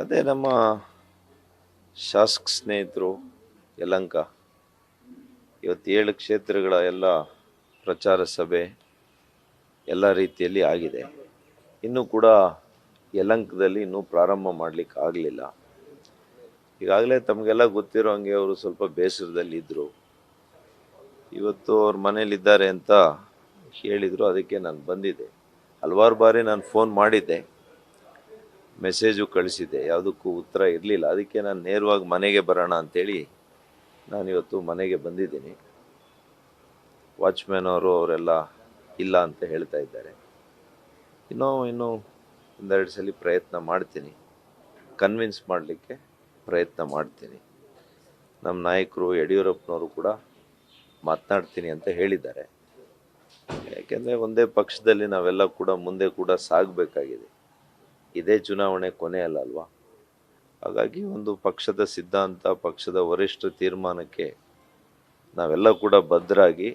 ಅದೇ ನಮ್ಮ ಶಾಸಕ ಸ್ನೇಹಿತರು, ಯಲಂಕ. ಇವತ್ತೇಳು ಕ್ಷೇತ್ರಗಳ ಎಲ್ಲ ಪ್ರಚಾರ ಸಭೆ ಎಲ್ಲ ರೀತಿಯಲ್ಲಿ ಆಗಿದೆ. ಇನ್ನೂ ಕೂಡ ಯಲಂಕದಲ್ಲಿ ಇನ್ನೂ ಪ್ರಾರಂಭ ಮಾಡಲಿಕ್ಕೆ ಆಗಲಿಲ್ಲ. ಈಗಾಗಲೇ ತಮಗೆಲ್ಲ ಗೊತ್ತಿರೋ ಹಂಗೆ ಅವರು ಸ್ವಲ್ಪ ಬೇಸರದಲ್ಲಿ ಇದ್ದರು ಇವತ್ತು ಅವ್ರ ಮನೇಲಿದ್ದಾರೆ ಅಂತ ಹೇಳಿದರು, ಅದಕ್ಕೆ ನಾನು ಬಂದಿದ್ದೆ. ಹಲವಾರು ಬಾರಿ ನಾನು ಫೋನ್ ಮಾಡಿದ್ದೆ. ಮೆಸೇಜು ಕಳಿಸಿದ್ದೆ, ಯಾವುದಕ್ಕೂ ಉತ್ತರ ಇರಲಿಲ್ಲ. ಅದಕ್ಕೆ ನಾನು ನೇರವಾಗಿ ಮನೆಗೆ ಬರೋಣ ಅಂಥೇಳಿ ನಾನಿವತ್ತು ಮನೆಗೆ ಬಂದಿದ್ದೀನಿ. ವಾಚ್ಮ್ಯಾನ್ ಅವರು ಅವರೆಲ್ಲ ಇಲ್ಲ ಅಂತ ಹೇಳ್ತಾ ಇದ್ದಾರೆ. ಇನ್ನೂ ಇನ್ನೂ ಒಂದೆರಡು ಸಲ ಪ್ರಯತ್ನ ಮಾಡ್ತೀನಿ. ಕನ್ವಿನ್ಸ್ ಮಾಡಲಿಕ್ಕೆ ಪ್ರಯತ್ನ ಮಾಡ್ತೀನಿ. ನಮ್ಮ ನಾಯಕರು, ಯಡಿಯೂರಪ್ಪನವರು ಕೂಡ ಮಾತನಾಡ್ತೀನಿ ಅಂತ ಹೇಳಿದ್ದಾರೆ. ಯಾಕೆಂದರೆ ಒಂದೇ ಪಕ್ಷದಲ್ಲಿ ನಾವೆಲ್ಲ ಕೂಡ ಮುಂದೆ ಕೂಡ ಸಾಗಬೇಕಾಗಿದೆ. ಇದೇ ಚುನಾವಣೆ ಕೊನೆ ಅಲ್ಲ ಅಲ್ವಾ? ಹಾಗಾಗಿ ಒಂದು ಪಕ್ಷದ ಸಿದ್ಧಾಂತ ಪಕ್ಷದ ವರಿಷ್ಠ ತೀರ್ಮಾನಕ್ಕೆ ನಾವೆಲ್ಲ ಕೂಡ ಭದ್ರಾಗಿ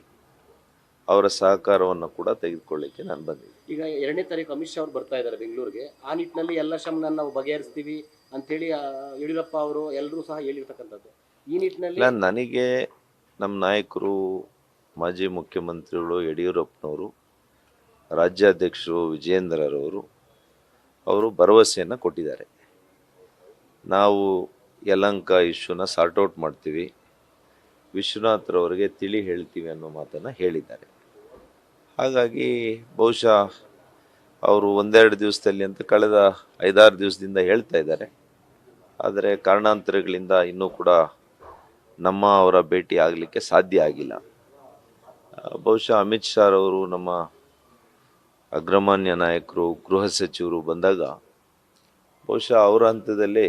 ಅವರ ಸಹಕಾರವನ್ನು ಕೂಡ ತೆಗೆದುಕೊಳ್ಳಿಕ್ಕೆ ನಾನು ಬಂದಿದ್ದೀನಿ. ಈಗ ಎರಡನೇ ತಾರೀಕು ಅಮಿತ್ ಶಾ ಅವರು ಬರ್ತಾ ಇದ್ದಾರೆ ಬೆಂಗಳೂರಿಗೆ. ಆ ನಿಟ್ಟಿನಲ್ಲಿ ಎಲ್ಲ ಶಮನ ನಾವು ಬಗೆಹರಿಸ್ತೀವಿ ಅಂತೇಳಿ ಆ, ಯಡಿಯೂರಪ್ಪ ಅವರು ಎಲ್ಲರೂ ಸಹ ಹೇಳಿರ್ತಕ್ಕಂಥದ್ದು. ಈ ನಿಟ್ಟಿನಲ್ಲಿ ಇಲ್ಲ ನನಗೆ ನಮ್ಮ ನಾಯಕರು ಮಾಜಿ ಮುಖ್ಯಮಂತ್ರಿಗಳು ಯಡಿಯೂರಪ್ಪನವರು ರಾಜ್ಯಾಧ್ಯಕ್ಷರು ವಿಜೇಂದ್ರರವರು ಅವರು ಭರವಸೆಯನ್ನು ಕೊಟ್ಟಿದ್ದಾರೆ. ನಾವು ಯಲಂಕ ಇಶ್ಯೂನ ಸಾರ್ಟ್ ಔಟ್ ಮಾಡ್ತೀವಿ. ವಿಶ್ವನಾಥ್ರವರಿಗೆ ತಿಳಿ ಹೇಳ್ತೀವಿ ಅನ್ನೋ ಮಾತನ್ನು ಹೇಳಿದ್ದಾರೆ. ಹಾಗಾಗಿ ಬಹುಶಃ ಅವರು ಒಂದೆರಡು ದಿವಸದಲ್ಲಿ ಅಂತ ಕಳೆದ ಐದಾರು ದಿವಸದಿಂದ ಹೇಳ್ತಾ ಇದ್ದಾರೆ. ಆದರೆ ಕಾರಣಾಂತರಗಳಿಂದ ಇನ್ನೂ ಕೂಡ ನಮ್ಮ ಅವರ ಭೇಟಿ ಆಗಲಿಕ್ಕೆ ಸಾಧ್ಯ ಆಗಿಲ್ಲ. ಬಹುಶಃ ಅಮಿತ್ ಶಾರವರು ನಮ್ಮ ಅಗ್ರಮಾನ್ಯ ನಾಯಕರು ಗೃಹ ಸಚಿವರು ಬಂದಾಗ ಬಹುಶಃ ಅವರ ಹಂತದಲ್ಲಿ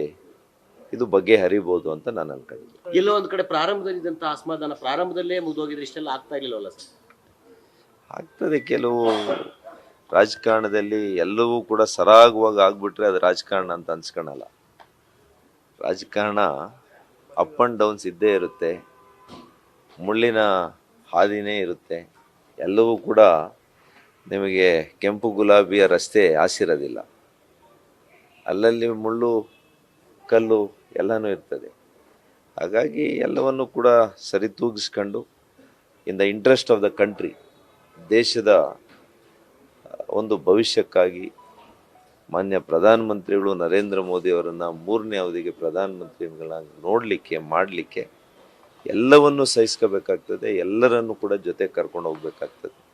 ಇದು ಬಗೆಹರಿಬೋದು ಅಂತ ನಾನು ಅನ್ಕೊಂಡಿದ್ದೆ ಎಲ್ಲೋ ಒಂದು ಕಡೆ ಪ್ರಾರಂಭದಲ್ಲಿ ಅಸಮಾಧಾನ ಪ್ರಾರಂಭದಲ್ಲೇ ಮುಗಿದೋಗಿದ್ರೆ ಇಷ್ಟೆಲ್ಲ ಆಗ್ತಾ ಇರಲಿಲ್ಲವಲ್ಲ ಸರ್? ಆಗ್ತದೆ ಕೆಲವು ರಾಜಕಾರಣದಲ್ಲಿ ಎಲ್ಲವೂ ಕೂಡ ಸರಾಗವಾಗಿ ಆಗ್ಬಿಟ್ರೆ ಅದು ರಾಜಕಾರಣ ಅಂತ ಅನ್ಸ್ಕೊಳಲ್ಲ ರಾಜಕಾರಣ ಅಪ್ ಆ್ಯಂಡ್ ಡೌನ್ಸ್ ಇದ್ದೇ ಇರುತ್ತೆ ಮುಳ್ಳಿನ ಹಾದಿನೇ ಇರುತ್ತೆ ಎಲ್ಲವೂ ಕೂಡ ನಿಮಗೆ ಕೆಂಪು ಗುಲಾಬಿಯ ರಸ್ತೆ ಆಸಿರೋದಿಲ್ಲ ಅಲ್ಲಲ್ಲಿ ಮುಳ್ಳು, ಕಲ್ಲು ಎಲ್ಲನೂ ಇರ್ತದೆ. ಹಾಗಾಗಿ ಎಲ್ಲವನ್ನು ಕೂಡ ಸರಿತೂಗಿಸ್ಕೊಂಡು in the interest of the country ದೇಶದ ಒಂದು ಭವಿಷ್ಯಕ್ಕಾಗಿ ಮಾನ್ಯ ಪ್ರಧಾನಮಂತ್ರಿಗಳು ನರೇಂದ್ರ ಮೋದಿ ಅವರನ್ನು ಮೂರನೇ ಅವಧಿಗೆ ಪ್ರಧಾನಮಂತ್ರಿಗಳನ್ನ ನೋಡಲಿಕ್ಕೆ, ಮಾಡಲಿಕ್ಕೆ ಎಲ್ಲವನ್ನು ಸಹಿಸ್ಕೋಬೇಕಾಗ್ತದೆ. ಎಲ್ಲರನ್ನು ಕೂಡ ಜೊತೆ ಕರ್ಕೊಂಡು ಹೋಗ್ಬೇಕಾಗ್ತದೆ.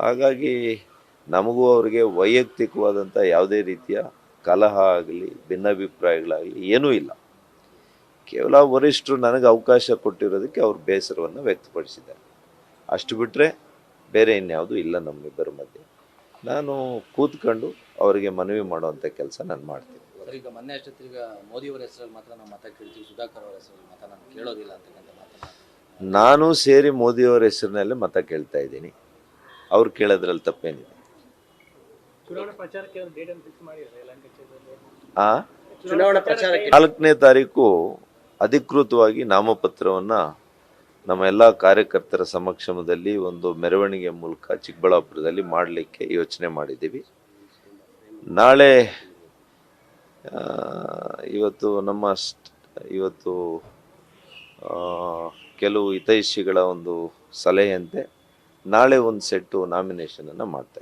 ಹಾಗಾಗಿ ನಮಗೂ ಅವರಿಗೆ ವೈಯಕ್ತಿಕವಾದಂಥ ಯಾವುದೇ ರೀತಿಯ ಕಲಹ ಆಗಲಿ ಭಿನ್ನಾಭಿಪ್ರಾಯಗಳಾಗಲಿ ಏನೂ ಇಲ್ಲ. ಕೇವಲ ವರಿಷ್ಠರು ನನಗೆ ಅವಕಾಶ ಕೊಟ್ಟಿರೋದಕ್ಕೆ ಅವ್ರ ಬೇಸರವನ್ನು ವ್ಯಕ್ತಪಡಿಸಿದ್ದಾರೆ. ಅಷ್ಟು ಬಿಟ್ಟರೆ ಬೇರೆ ಇನ್ಯಾವುದೂ ಇಲ್ಲ ನಮ್ಮಿಬ್ಬರ ಮಧ್ಯೆ. ನಾನು ಕೂತ್ಕೊಂಡು ಅವರಿಗೆ ಮನವಿ ಮಾಡುವಂಥ ಕೆಲಸ ನಾನು ಮಾಡ್ತೀನಿ. ಈಗ ಮೊನ್ನೆ ಅಷ್ಟೊತ್ತಿಗೆ ಈಗ ಮೋದಿ ಅವರ ಹೆಸರಲ್ಲಿ ಮಾತ್ರ ನಾವು ಮತ ಕೇಳ್ತೀವಿ ಸುಧಾಕರ್ ಅವರ ಹೆಸರಲ್ಲಿ ಮತ ನಾನು ಕೇಳೋದಿಲ್ಲ ಅಂತಕ್ಕಂಥ ಮಾತು ನಾನು ಸೇರಿ ಮೋದಿಯವರ ಹೆಸರಿನಲ್ಲೇ ಮತ ಕೇಳ್ತಾ ಇದ್ದೀನಿ. ಅವ್ರು ಕೇಳೋದ್ರಲ್ಲಿ ತಪ್ಪೇನಿದೆ. ಚುನಾವಣಾ ಪ್ರಚಾರಕ್ಕೆ ಒಂದು ಡೇಟ್ ಅನ್ನು ಫಿಕ್ಸ್ ಮಾಡಿದ್ದಾರೆ ಯಲಹಂಕ ಆ? ಚುನಾವಣಾ ಪ್ರಚಾರಕ್ಕೆ ನಾಲ್ಕನೇ ತಾರೀಕು ಅಧಿಕೃತವಾಗಿ ನಾಮಪತ್ರವನ್ನು ನಮ್ಮ ಎಲ್ಲ ಕಾರ್ಯಕರ್ತರ ಸಮಕ್ಷಮದಲ್ಲಿ ಒಂದು ಮೆರವಣಿಗೆ ಮೂಲಕ ಚಿಕ್ಕಬಳ್ಳಾಪುರದಲ್ಲಿ ಮಾಡಲಿಕ್ಕೆ ಯೋಚನೆ ಮಾಡಿದ್ದೀವಿ. ನಾಳೆ ಆ, ಇವತ್ತು ನಮ್ಮ ಇವತ್ತು ಆ, ಕೆಲವು ಹಿತೈಷಿಗಳ ಒಂದು ಸಲಹೆಯಂತೆ ನಾಳೆ ಒಂದು ಸೆಟ್ಟು ನಾಮಿನೇಷನನ್ನು ಮಾಡ್ತಾ